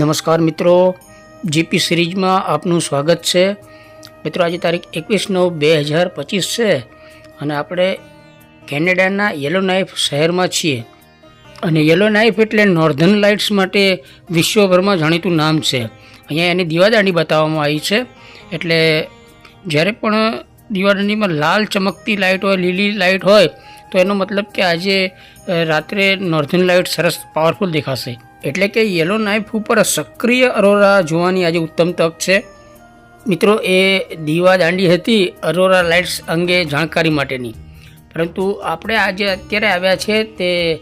નમસ્કાર મિત્રો. જીપી સિરીઝમાં આપનું સ્વાગત છે. મિત્રો, આજે તારીખ એકવીસ નવ બે હજાર પચીસ છે અને આપણે કેનેડાના યલો નાઇફ શહેરમાં છીએ. અને યલો નાઇફ એટલે નોર્ધન લાઇટ્સ માટે વિશ્વભરમાં જાણીતું નામ છે. અહીંયા એની દીવાદાંડી બતાવવામાં આવી છે. એટલે જ્યારે પણ દીવાદાંડીમાં લાલ ચમકતી લાઇટ હોય, લીલી લાઇટ હોય, તો એનો મતલબ કે આજે રાત્રે નોર્ધન લાઇટ સરસ પાવરફુલ દેખાશે. એટલે કે યલો નાઇફ ઉપર સક્રિય અરોરા જોવાની આજે ઉત્તમ તક છે. મિત્રો, એ દીવા દાંડી હતી અરોરા લાઇટ્સ અંગે જાણકારી માટેની. પરંતુ આપણે આજે અત્યારે આવ્યા છે તે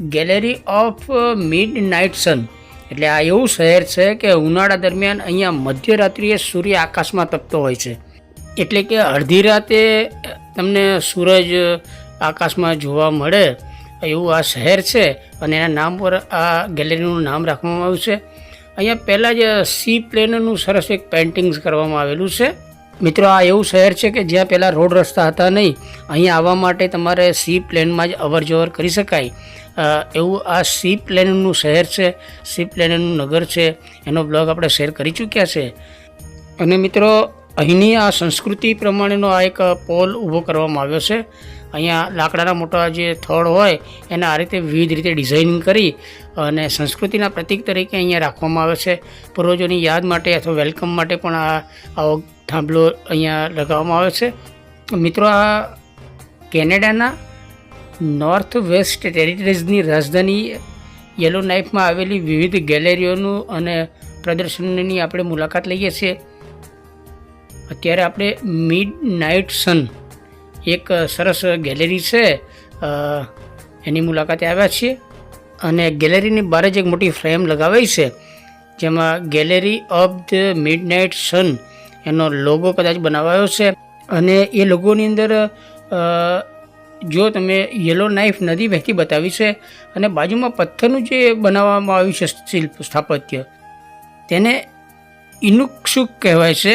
gallery of mid night sun. એટલે આ એવું શહેર છે કે ઉનાળા દરમિયાન અહીંયા મધ્યરાત્રિએ સૂર્ય આકાશમાં તપતો હોય છે. એટલે કે અડધી રાતે તમને સૂરજ આકાશમાં જોવા મળે. એવું આ શહેર છે અને એના નામ પર આ ગેલેરીનું નામ રાખવામાં આવ્યું છે. અહીંયા પહેલાં જ સી પ્લેનનું સરસ એક પેઇન્ટિંગ્સ કરવામાં આવેલું છે. મિત્રો, આ એવું શહેર છે કે જ્યાં પહેલાં રોડ રસ્તા હતા નહીં. અહીંયા આવવા માટે તમારે સી પ્લેનમાં જ અવર જવર કરી શકાય. એવું આ સી પ્લેનનું શહેર છે, સી પ્લેનનું નગર છે. એનો બ્લોગ આપણે શેર કરી ચૂક્યા છે. અને મિત્રો, અહીંની આ સંસ્કૃતિ પ્રમાણેનો આ એક પોલ ઊભો કરવામાં આવ્યો છે. અહીંયા લાકડાના મોટા જે થળ હોય, એને આ રીતે વિવિધ રીતે ડિઝાઇનિંગ કરી અને સંસ્કૃતિના પ્રતીક તરીકે અહીંયા રાખવામાં આવે છે. પૂર્વજોની યાદ માટે અથવા વેલકમ માટે પણ આ આવો થાંભલો અહીંયા લગાવવામાં આવે છે. મિત્રો, આ કેનેડાના નોર્થ વેસ્ટ ટેરિટરીઝની રાજધાની યલો નાઇફમાં આવેલી વિવિધ ગેલેરીઓનું અને પ્રદર્શનની આપણે મુલાકાત લઈએ છીએ. અત્યારે આપણે મિડ નાઇટ સન એક સરસ ગેલેરી છે. એની મુલાકાતે આવ્યા છીએ. અને ગેલેરીની બહાર જ એક મોટી ફ્રેમ લગાવાઈ છે, જેમાં gallery of the midnight sun એનો લોગો કદાચ બનાવાયો છે. અને એ લોગોની અંદર જો તમે યલો નાઇફ નદી વહેતી બતાવી છે, અને બાજુમાં પથ્થરનું જે બનાવવામાં આવ્યું છે શિલ્પ સ્થાપત્ય, તેને ઇનુક્ષુક કહેવાય છે.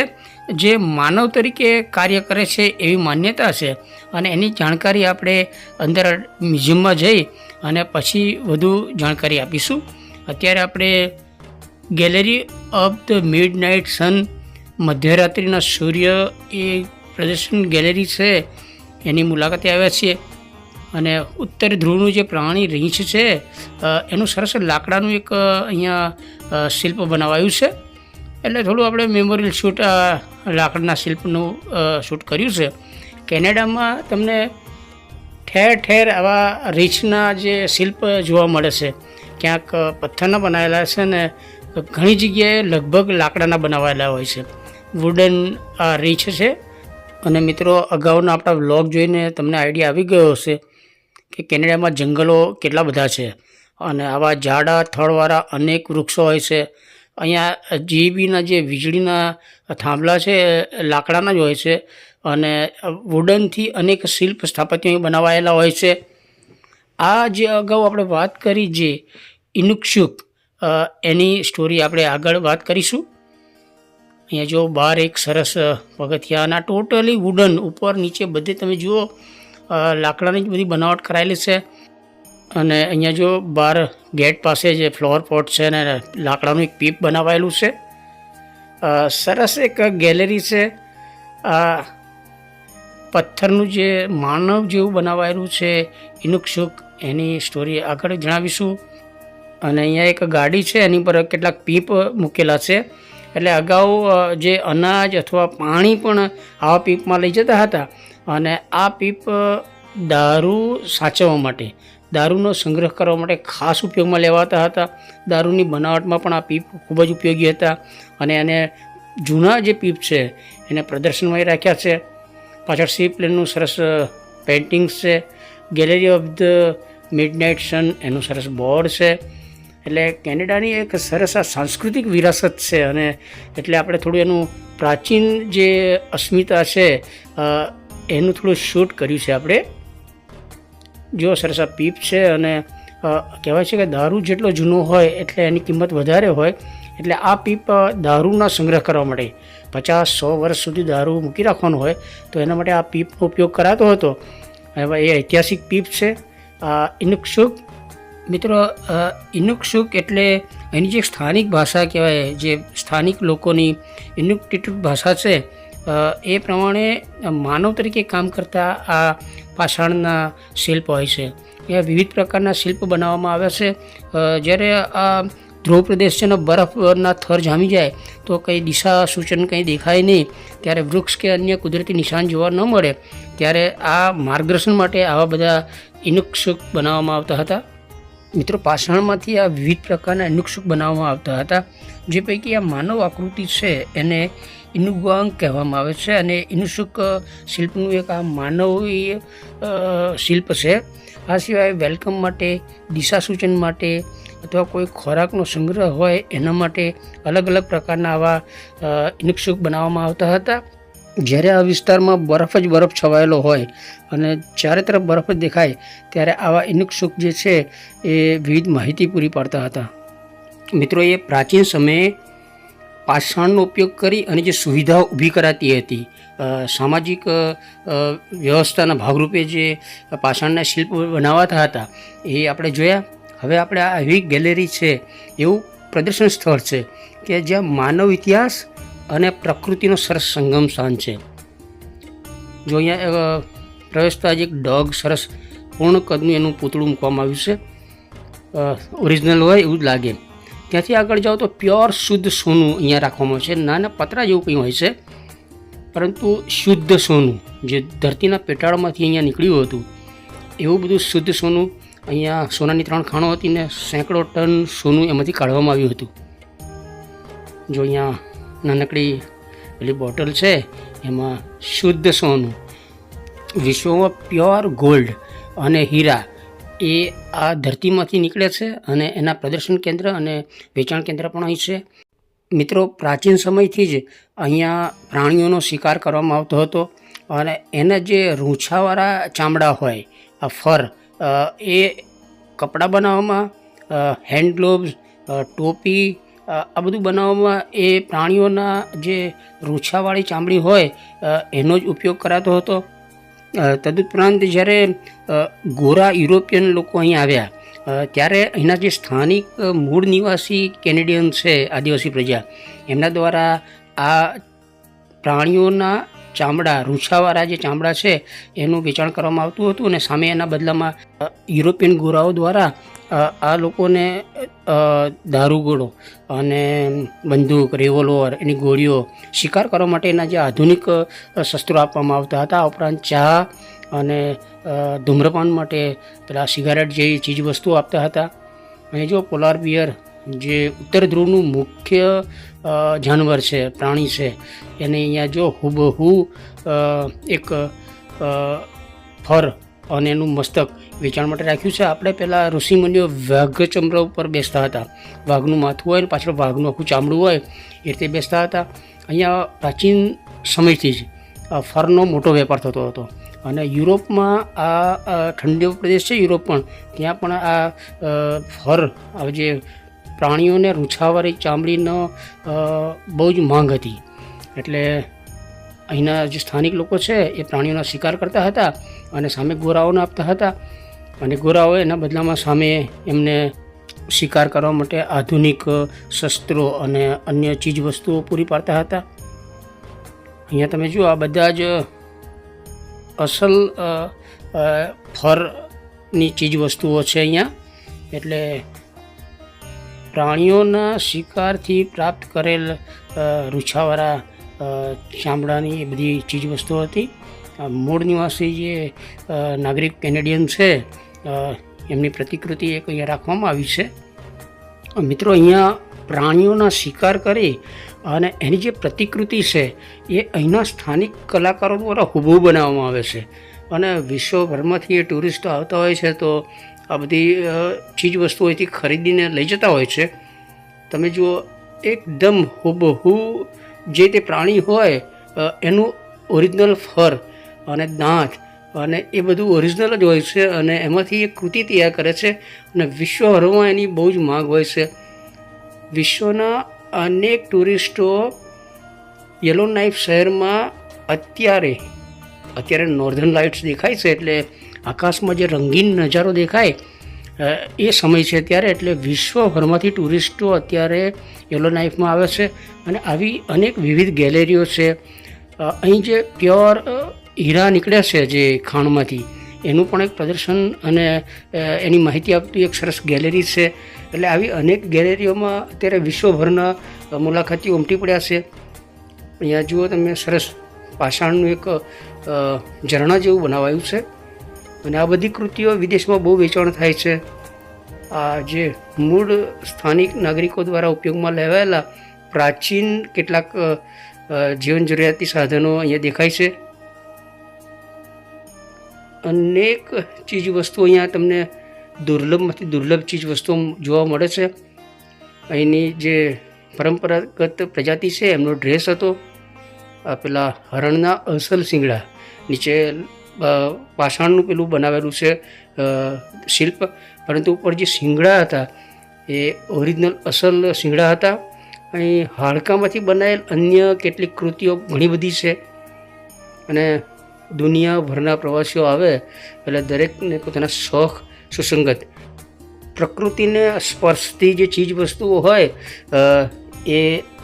જે માનવ તરીકે કાર્ય કરે છે એવી માન્યતા છે. અને એની જાણકારી આપણે અંદર મ્યુઝિયમમાં જઈ અને પછી વધુ જાણકારી આપીશું. અત્યારે આપણે gallery of the midnight sun મધ્યરાત્રિના સૂર્ય એ પ્રદર્શન ગેલેરી છે. એની મુલાકાતે આવ્યા છીએ. અને ઉત્તર ધ્રુવનું જે પ્રાણી રીંછ છે એનું સરસ લાકડાનું એક અહીંયા શિલ્પ બનાવાયું છે. એટલે થોડું આપણે મેમોરિયલ શૂટ આ લાકડના શિલ્પનું શૂટ કર્યું છે. કેનેડામાં તમને ઠેર ઠેર આવા રીંછના જે શિલ્પ જોવા મળે છે. ક્યાંક પથ્થરના બનાવેલા છે ને ઘણી જગ્યાએ લગભગ લાકડાના બનાવાયેલા હોય છે. વુડન આ રીંછ છે. અને મિત્રો, અગાઉના આપણા વ્લોગ જોઈને તમને આઈડિયા આવી ગયો હશે કે કેનેડામાં જંગલો કેટલા બધા છે. અને આવા જાડા થળવાળા અનેક વૃક્ષો હોય છે. અહીંયા જીબીના જે વીજળીના થાંભલા છે, લાકડાના જ હોય છે અને વુડનથી અનેક શિલ્પ સ્થાપત્યો બનાવાયેલા હોય છે. આ જે અગાઉ આપણે વાત કરી જે ઇનુક્ષુક એની સ્ટોરી આપણે આગળ વાત કરીશું. અહીંયા જો બહાર એક સરસ પગથિયાના ટોટલી વુડન ઉપર નીચે બધે તમે જુઓ લાકડાની જ બધી બનાવટ કરાયેલી છે. અને અહીંયા જો બહાર ગેટ પાસે જે ફ્લોર પોટ છે ને લાકડાનું એક પીપ બનાવાયેલું છે. સરસ એક ગેલેરી છે. આ પથ્થરનું જે માનવ જેવું બનાવાયેલું છે ઇનુક્ષુક એની સ્ટોરી આગળ જણાવીશું. અને અહીંયા એક ગાડી છે, એની પર કેટલાક પીપ મૂકેલા છે. એટલે અગાઉ જે અનાજ અથવા પાણી પણ આવા પીપમાં લઈ જતા હતા. અને આ પીપ દારૂ સાચવવા માટે દારૂનો સંગ્રહ કરવા માટે ખાસ ઉપયોગમાં લેવાતા હતા. દારૂની બનાવટમાં પણ આ પીપ ખૂબ જ ઉપયોગી હતા અને એને જૂના જે પીપ છે, એને પ્રદર્શનમાં રાખ્યા છે. પાછળ સી પ્લેનનું સરસ પેઇન્ટિંગ્સ છે. Gallery of the midnight sun એનું સરસ બોર્ડ છે. એટલે કેનેડાની એક સરસ આ સાંસ્કૃતિક વિરાસત છે અને એટલે આપણે થોડું એનું પ્રાચીન જે અસ્મિતા છે એનું થોડું શૂટ કર્યું છે આપણે. જો સરસ પીપ છે અને કહેવાય છે કે દારૂ જેટલો જૂનો હોય એટલે એની કિંમત વધારે હોય, એટલે આ પીપ દારૂના સંગ્રહ કરવા માટે પચાસ, સો વર્ષ સુધી દારૂ મૂકી રાખવાનું હોય, તો એના માટે આ પીપનો ઉપયોગ કરાતો હતો. હવે એ ઐતિહાસિક પીપ છે. આ ઇનુક્ષુક મિત્રો ઇનુક્ષુક એટલે એની જે સ્થાનિક ભાષા કહેવાય, જે સ્થાનિક લોકોની ઇનુક્ટિટ્યુડ ભાષા છે એ પ્રમાણે માનવ તરીકે કામ કરતા આ પાષાણના શિલ્પ હોય છે. એ વિવિધ પ્રકારના શિલ્પ બનાવવામાં આવે છે. જ્યારે આ ધ્રુવ પ્રદેશ છે ને બરફના થર જામી જાય તો કંઈ દિશા સૂચન કંઈ દેખાય નહીં. ત્યારે વૃક્ષ કે અન્ય કુદરતી નિશાન જોવા ન મળે. ત્યારે આ માર્ગદર્શન માટે આવા બધા ઇનુક્ષુક બનાવવામાં આવતા હતા. મિત્રો, પાષાણમાંથી આ વિવિધ પ્રકારના ઇનુક્ષુક બનાવવામાં આવતા હતા. જે પૈકી આ માનવ આકૃતિ છે, એને ઇનુગ્વાંગ કહેવામાં આવે છે અને ઇનુસુક શિલ્પનું એક આ માનવીય શિલ્પ છે. આ સિવાય વેલકમ માટે દિશા સૂચન માટે અથવા કોઈ ખોરાકનો સંગ્રહ હોય એના માટે અલગ અલગ પ્રકારના આવા અ, ઇનુક્ષુક બનાવવામાં આવતા હતા. જ્યારે આ વિસ્તારમાં બરફ જ બરફ છવાયેલો હોય અને ચારે તરફ બરફ જ દેખાય ત્યારે આવા ઇનુક્ષુક જે છે એ વિવિધ માહિતી પૂરી પાડતા હતા. મિત્રો એ પ્રાચીન સમયે પાષાણનો ઉપયોગ કરી અને જે સુવિધાઓ ઊભી કરાતી હતી સામાજિક વ્યવસ્થાના ભાગરૂપે જે પાષાણના શિલ્પ બનાવાતા હતા, એ આપણે જોયા. હવે આપણે આ એવી ગેલેરી છે, એવું પ્રદર્શન સ્થળ છે કે જ્યાં માનવ ઇતિહાસ અને પ્રકૃતિનો સરસ સંગમ સ્થાન છે. જો અહીંયા પ્રવેશતા જ એક ડોગ સરસ પૂર્ણ કદનું એનું પૂતળું મૂકવામાં આવ્યું છે. ઓરિજિનલ હોય એવું જ લાગે. ત્યાંથી આગળ જાઓ તો પ્યોર શુદ્ધ સોનું અહીંયા રાખવામાં છે. નાના પતરા જેવું કંઈ હોય છે, પરંતુ શુદ્ધ સોનું, જે ધરતીના પેટાળમાંથી અહીંયા નીકળ્યું હતું, એવું બધું શુદ્ધ સોનું અહીંયા સોનાની ત્રણ ખાણો હતી ને સેંકડો ટન સોનું એમાંથી કાઢવામાં આવ્યું હતું. જો અહીંયા નાનકડી પેલી બોટલ છે, એમાં શુદ્ધ સોનું, વિશ્વમાં પ્યોર ગોલ્ડ અને હીરા એ આ ધરતીમાંથી નીકળે છે અને એના પ્રદર્શન કેન્દ્ર અને વેચાણ કેન્દ્ર પણ અહીં છે. મિત્રો, પ્રાચીન સમયથી જ અહીંયા પ્રાણીઓનો શિકાર કરવામાં આવતો હતો અને એના જે રૂંછાવાળા ચામડા હોય, આ ફર એ કપડાં બનાવવામાં હેન્ડ ગ્લોવ્સ ટોપી આ બધું બનાવવામાં એ પ્રાણીઓના જે રૂંછાવાળી ચામડી હોય એનો જ ઉપયોગ કરાતો હતો. તદુપરાંત જ્યારે ગોરા યુરોપિયન લોકો અહીં આવ્યા ત્યારે અહીંના જે સ્થાનિક મૂળ નિવાસી કેનેડિયન છે, આદિવાસી પ્રજા, એમના દ્વારા આ પ્રાણીઓના ચામડા, રૂંછાવાળા જે ચામડા છે, એનું વેચાણ કરવામાં આવતું હતું અને સામે એના બદલામાં યુરોપિયન ગોરાઓ દ્વારા આ લોકોને દારૂગોળો અને બંદૂક રિવોલ્વર એની ગોળીઓ શિકાર કરવા માટેના જે આધુનિક શસ્ત્રો આપવામાં આવતા હતા. આ ઉપરાંત ચા અને ધૂમ્રપાન માટે પેલા સિગારેટ જેવી ચીજ વસ્તુઓ આપતા હતા. અને જો પોલાર બિયર, જે ઉત્તર ધ્રુવનું મુખ્ય જાનવર છે, પ્રાણી છે, એને અહીંયા જો હુબહુ એક ફર અને એનું મસ્તક વેચાણ માટે રાખ્યું છે. આપણે પહેલાં ઋષિમુનિઓ વાઘ ઉપર બેસતા હતા. વાઘનું માથું હોય અને પાછળ વાઘનું આખું ચામડું હોય, એ રીતે બેસતા હતા. અહીંયા પ્રાચીન સમયથી જ ફરનો મોટો વેપાર થતો હતો. અને યુરોપમાં આ ઠંડી પ્રદેશ છે, યુરોપ પણ, ત્યાં પણ આ ફર જે પ્રાણીઓને રૂંછાવાળી ચામડીનો બહુ જ માંગ હતી. એટલે અહીંના જે સ્થાનિક લોકો છે, એ પ્રાણીઓનો શિકાર કરતા હતા અને સામે ગોરાઓને આપતા હતા. અને ગોરાઓ એના બદલામાં સામે એમને શિકાર કરવા માટે આધુનિક શસ્ત્રો અને અન્ય ચીજ વસ્તુઓ પૂરી પાડતા હતા. અહીંયા તમે જુઓ, આ બધા જ અસલ ફરની ચીજ વસ્તુઓ છે અહીંયા. એટલે પ્રાણીઓના શિકારથી પ્રાપ્ત કરેલ રૂછાવાળા ચામડાની એ બધી ચીજવસ્તુ હતી. મૂળ નિવાસી જે નાગરિક કેનેડિયન છે એમની પ્રતિકૃતિ એક અહીંયા રાખવામાં આવી છે. મિત્રો, અહીંયા પ્રાણીઓના શિકાર કરી અને એની જે પ્રતિકૃતિ છે, એ અહીંના સ્થાનિક કલાકારો દ્વારા હુબહુ બનાવવામાં આવે છે. અને વિશ્વભરમાંથી એ ટુરિસ્ટો આવતા હોય છે, તો આ બધી ચીજ વસ્તુઓ ખરીદીને લઈ જતા હોય છે. તમે જુઓ, એકદમ હુબહુ જે તે પ્રાણી હોય એનું ઓરિજિનલ ફર અને દાંત અને એ બધું ઓરિજિનલ જ હોય છે અને એમાંથી એ કૃતિ તૈયાર કરે છે અને વિશ્વભરમાં એની બહુ જ માગ હોય છે. વિશ્વના અનેક ટુરિસ્ટો યલો નાઇફ શહેરમાં અત્યારે અત્યારે નોર્ધન લાઇટ્સ દેખાય છે એટલે આકાશમાં જે રંગીન નજારો દેખાય એ સમય છે ત્યારે એટલે વિશ્વભરમાંથી ટુરિસ્ટો અત્યારે યલો નાઇફમાં આવે છે અને આવી અનેક વિવિધ ગેલેરીઓ છે. અહીં જે પ્યોર હીરા નીકળ્યા છે જે ખાણમાંથી, એનું પણ એક પ્રદર્શન અને એની માહિતી આપતી એક સરસ ગેલેરી છે. એટલે આવી અનેક ગેલેરીઓમાં અત્યારે વિશ્વભરના મુલાકાતી ઉમટી પડ્યા છે. અહીંયા જુઓ તમે સરસ પાષાણનું એક ઝરણા જેવું બનાવાયું છે. અને આ બધી કૃતિઓ વિદેશમાં બહુ વેચાણ થાય છે. આ જે મૂળ સ્થાનિક નાગરિકો દ્વારા ઉપયોગમાં લેવાયેલા પ્રાચીન કેટલાક જીવન જરૂરિયાતી સાધનો અહીંયા દેખાય છે. અનેક ચીજ વસ્તુઓ અહીંયા તમને દુર્લભમાંથી દુર્લભ ચીજવસ્તુઓ જોવા મળે છે. અહીંની જે પરંપરાગત પ્રજાતિ છે, એમનો ડ્રેસ હતો. પેલા હરણના અસલ શિંગડા, નીચે પાષાણનું પેલું બનાવેલું છે શિલ્પ. પરંતુ ઉપર જે શિંગડા હતા, એ ઓરિજિનલ અસલ શિંગડા હતા. અહીં હાડકામાંથી બનાવેલ અન્ય કેટલીક કૃતિઓ ઘણી બધી છે. અને દુનિયાભરના પ્રવાસીઓ આવે, એટલે દરેકને પોતાના શોખ, સુસંગત. પ્રકૃતિને સ્પર્શતી જે ચીજ વસ્તુઓ હોય એ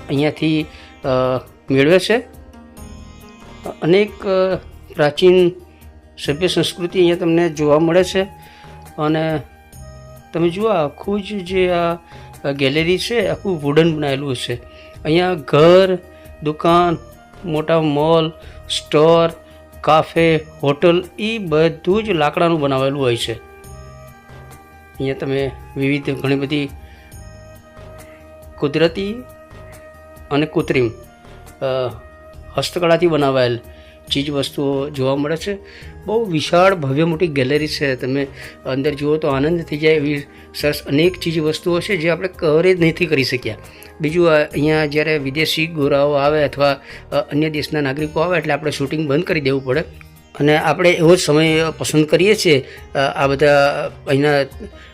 અહીંયાથી મેળવે છે. અનેક પ્રાચીન સભ્ય સંસ્કૃતિ અહીંયા તમને જોવા મળે છે. અને તમે જુઓ આખું જ જે આ ગેલેરી છે, આખું વુડન બનાવેલું છે. અહીંયા ઘર, દુકાન, મોટા મોલ સ્ટોર કાફે હોટલ એ બધું જ લાકડાનું બનાવેલું હોય છે. અહીંયા તમે વિવિધ ઘણી બધી કુદરતી અને કૃત્રિમ હસ્તકળાથી બનાવાયેલ ચીજ વસ્તુઓ જોવા મળે છે. બહુ વિશાળ ભવ્ય મોટી ગેલેરી છે. તમે અંદર જુઓ તો આનંદ થઈ જાય એવી સરસ અનેક ચીજ વસ્તુઓ છે જે આપણે કવરેજ નથી કરી શક્યા. બીજું અહીંયા જ્યારે વિદેશી ગોરાઓ આવે અથવા અન્ય દેશના નાગરિકો આવે એટલે આપણે શૂટિંગ બંધ કરી દેવું પડે. અને આપણે એવો જ સમય પસંદ કરીએ છીએ આ બધા અહીંના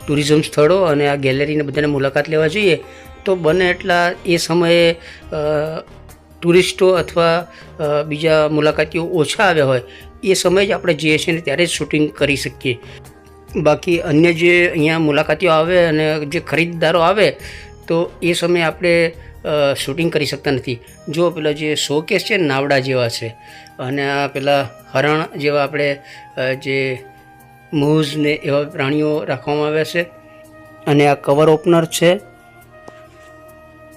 ટુરિઝમ સ્થળો અને આ ગેલેરીને બધાને મુલાકાત લેવા જોઈએ. તો બને એટલા એ સમયે ટુરિસ્ટો અથવા બીજા મુલાકાતીઓ ઓછા આવ્યા હોય, એ સમયે જ આપણે જઈએ છીએ ત્યારે જ શૂટિંગ કરી શકીએ. બાકી અન્ય જે અહીંયા મુલાકાતીઓ આવે અને જે ખરીદદારો આવે, તો એ સમયે આપણે શૂટિંગ કરી શકતા નથી. જો પેલા જે શોકેસ છે નાવડા જેવા છે, અને આ પેલા હરણ જેવા આપણે જે મૂઝ ને એવા પ્રાણીઓ રાખવામાં આવ્યા છે, અને આ કવર ઓપનર છે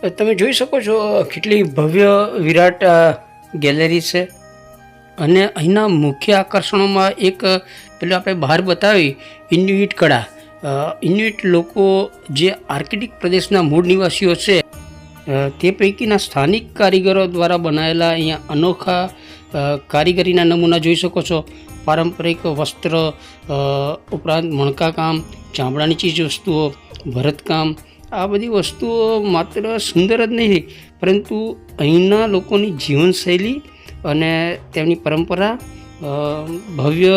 તમે જોઈ શકો છો કેટલી ભવ્ય વિરાટ ગેલેરી છે. અને અહીંના મુખ્ય આકર્ષણોમાં એક પેલું આપણે બહાર બતાવી, ઇન્યુઇટ કળા. ઇન્યુઇટ લોકો જે આર્કિટિક પ્રદેશના મૂળ નિવાસીઓ છે તે પૈકીના સ્થાનિક કારીગરો દ્વારા બનાવેલા અહીંયા અનોખા કારીગરીના નમૂના જોઈ શકો છો. પારંપરિક વસ્ત્ર ઉપરાંત મણકાકામ, ચામડાની ચીજ વસ્તુઓ, ભરતકામ આ બધી વસ્તુઓ માત્ર સુંદર જ નહીં પરંતુ અહીંના લોકોની જીવનશૈલી અને તેમની પરંપરા ભવ્ય,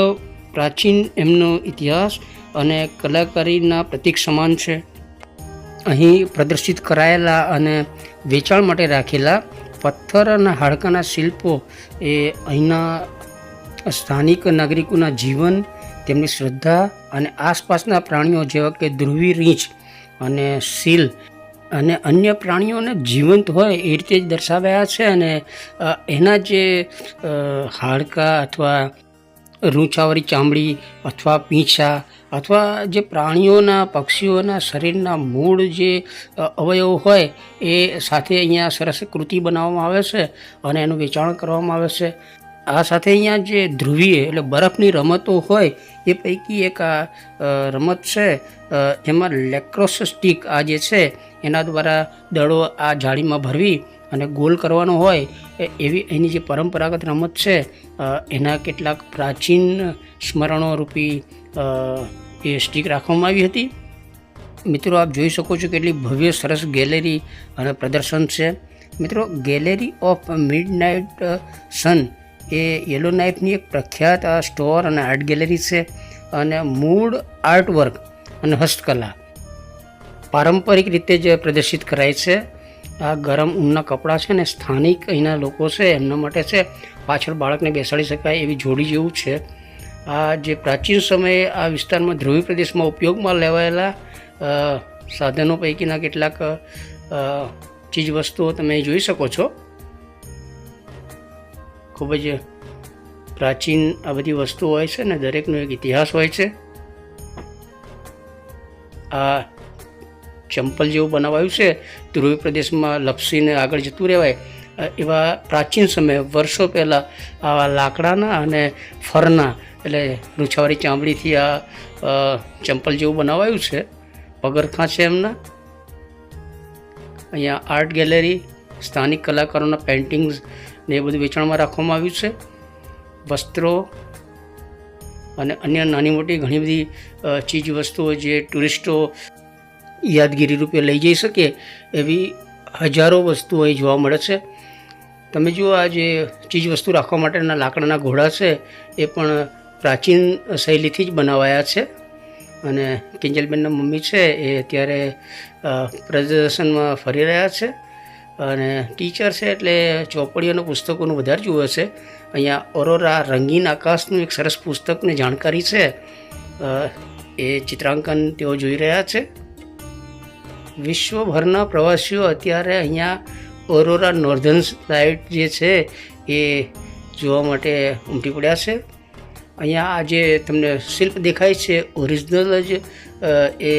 પ્રાચીન એમનો ઇતિહાસ અને કલાકારીના પ્રતીક સમાન છે. અહીં પ્રદર્શિત કરાયેલા અને વેચાણ માટે રાખેલા પથ્થર અને હાડકાના શિલ્પો એ અહીંના સ્થાનિક નાગરિકોના જીવન, તેમની શ્રદ્ધા અને આસપાસના પ્રાણીઓ જેવા કે ધ્રુવી રીંછ અને સીલ અને અન્ય પ્રાણીઓને જીવંત હોય એ રીતે જ દર્શાવ્યા છે અને એના જે હાડકાં અથવા રૂંછાવાળી ચામડી અથવા પીંછા અથવા જે પ્રાણીઓના, પક્ષીઓના શરીરના મૂળ જે અવયવો હોય એ સાથે અહીંયા સરસ કૃતિ બનાવવામાં આવે છે અને એનું વેચાણ કરવામાં આવે છે. આ સાથે અહીંયા જે ધ્રુવીય એટલે બરફની રમતો હોય, એ પૈકી એક આ રમત છે જેમાં લેક્રોસ સ્ટીક આ જે છે, એના દ્વારા દડો આ જાળીમાં ભરવી અને ગોલ કરવાનો હોય એવી એની જે પરંપરાગત રમત છે એના કેટલાક પ્રાચીન સ્મરણો રૂપી એ સ્ટીક રાખવામાં આવી હતી. મિત્રો, આપ જોઈ શકો છો કેટલી ભવ્ય સરસ ગેલેરી અને પ્રદર્શન છે. મિત્રો gallery of mid night sun એ યલો નાઇફની એક પ્રખ્યાત સ્ટોર અને આર્ટ ગેલેરી છે અને મૂળ આર્ટવર્ક અને હસ્તકલા પારંપરિક રીતે જ પ્રદર્શિત કરાય છે. આ ગરમ ઊનના કપડાં છે ને, સ્થાનિક અહીંના લોકો છે, એમના માટે છે, પાછળ બાળકને બેસાડી શકાય એવી જોડી જેવું છે. આ જે પ્રાચીન સમયે આ વિસ્તારમાં ધ્રુવી પ્રદેશમાં ઉપયોગમાં લેવાયેલા સાધનો પૈકીના કેટલાક ચીજવસ્તુઓ ચીજ વસ્તુઓ તમે જોઈ શકો છો. ખૂબ જ પ્રાચીન આ બધી વસ્તુઓ હોય છે ને, દરેકનો એક ઇતિહાસ હોય છે. આ ચંપલ જેવું બનાવાયું છે, ધ્રુવી પ્રદેશમાં લપસીને આગળ જતું રહેવાય, એવા પ્રાચીન સમયે, વર્ષો પહેલાં આવા લાકડાના અને ફરના, એટલે રૂછાવાળી ચામડીથી આ ચંપલ જેવું બનાવાયું છે પગરખાં છે એમના. અહીંયા આર્ટ ગેલેરી, સ્થાનિક કલાકારોના પેઇન્ટિંગ્સ ને એ બધું વેચાણમાં રાખવામાં આવ્યું છે. વસ્ત્રો અને અન્ય નાની મોટી ઘણી બધી ચીજ વસ્તુઓ જે ટુરિસ્ટો યાદગીરી રૂપે લઈ જઈ શકે એવી હજારો વસ્તુઓ અહીં જોવા મળે છે. તમે જુઓ આ જે ચીજ વસ્તુ રાખવા માટેના લાકડાના ઘોડા છે, એ પણ પ્રાચીન શૈલીથી જ બનાવાયા છે. અને કિંજલબેનના મમ્મી છે, એ અત્યારે પ્રદર્શનમાં ફરી રહ્યા છે. અને ટીચર છે એટલે ચોપડીઓ અને પુસ્તકોનું વધારે જુએ છે. અહીંયા ઓરોરા રંગીન આકાશનું એક સરસ પુસ્તકની જાણકારી છે. એ ચિત્રાંકન તેઓ જોઈ રહ્યા છે. વિશ્વભરના પ્રવાસીઓ અત્યારે અહીંયા ઓરોરા નોર્ધન લાઇટ જે છે એ જોવા માટે ઉમટી પડ્યા છે. અહીંયા આ જે તમને શિલ્પ દેખાય છે ઓરિજિનલ જ એ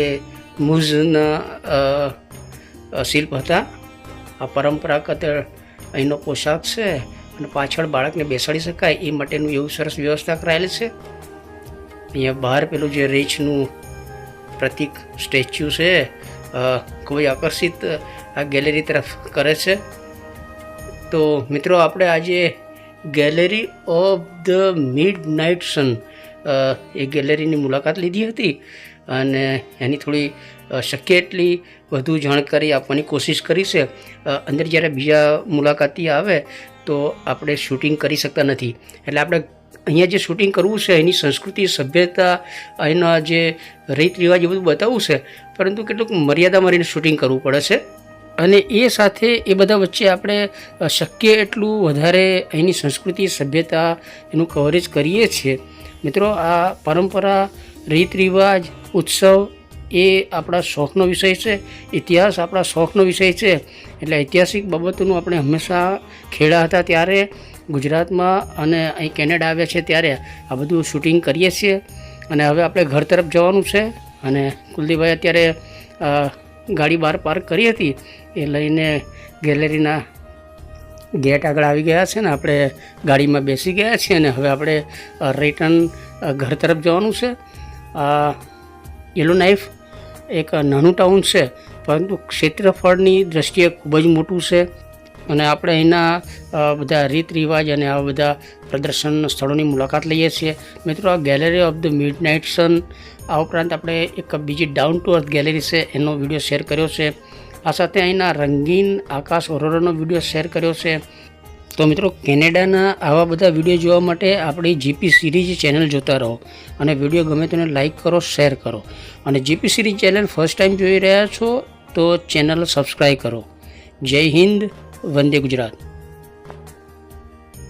મુઝના શિલ્પ હતા. આ પરંપરાગત અહીંનો પોશાક છે અને પાછળ બાળકને બેસાડી શકાય એ માટેનું એવું સરસ વ્યવસ્થા કરાયેલી છે. અહીંયા બહાર પેલું જે રીચનું પ્રતિક સ્ટેચ્યુ છે ખૂબ આકર્ષિત આ ગેલેરી તરફ કરે છે. તો મિત્રો આપણે આજે gallery of the midnight sun એ ગેલેરીની મુલાકાત લીધી હતી અને એની થોડી શક્ય એટલી વધુ જાણકારી આપવાની કોશિશ કરી છે. અંદર જ્યારે બીજા મુલાકાતી આવે તો આપણે શૂટિંગ કરી શકતા નથી. એટલે આપણે અહીંયા જે શૂટિંગ કરવું છે, એની સંસ્કૃતિ, સભ્યતા અહીંના જે રીત રિવાજ એ બધું બતાવવું છે, પરંતુ કેટલુંક મર્યાદામાં રહીને શૂટિંગ કરવું પડે છે. અને એ સાથે એ બધા વચ્ચે આપણે શક્ય એટલું વધારે અહીંની સંસ્કૃતિ, સભ્યતા એનું કવરેજ કરીએ છીએ. મિત્રો, આ પરંપરા રીત રિવાજ ઉત્સવ એ આપણા શોખનો વિષય છે. ઇતિહાસ આપણા શોખનો વિષય છે. એટલે ઐતિહાસિક બાબતોનું આપણે હંમેશા ખેડા હતા ત્યારે, ગુજરાતમાં અને અહીં કેનેડા આવ્યા છે ત્યારે આ બધું શૂટિંગ કરીએ છીએ. અને હવે આપણે ઘર તરફ જવાનું છે. અને કુલદીપભાઈ અત્યારે ગાડી બહાર પાર્ક કરી હતી. એ લઈને ગેલેરીના ગેટ આગળ આવી ગયા છે ને આપણે ગાડીમાં બેસી ગયા છીએ. અને હવે આપણે રિટર્ન ઘર તરફ જવાનું છે. યલો નાઇફ એક નાનું ટાઉન છે, પરંતુ ક્ષેત્રફળની દ્રષ્ટિએ ખૂબ જ મોટું છે. અને આપણે અહીંના બધા રીત રિવાજ અને આ બધા પ્રદર્શન સ્થળોની મુલાકાત લઈએ છીએ. મિત્રો, આ gallery of the midnight sun આ ઉપરાંત આપણે એક બીજી ડાઉન ટુ અર્થ ગેલેરી છે, એનો વીડિયો શેર કર્યો છે. આ સાથે અહીંના રંગીન આકાશ ઓરોરોનો વીડિયો શેર કર્યો છે. તો મિત્રો, કેનેડાના આવા બધા વીડિયો જોવા માટે આપણી જીપી સિરીઝ ચેનલ જોતા રહો અને વીડિયો ગમે તેને લાઇક કરો, શેર કરો. અને G P series channel first time જોઈ રહ્યા છો તો ચેનલ સબસ્ક્રાઈબ કરો. જય હિન્દ, વંદે ગુજરાત.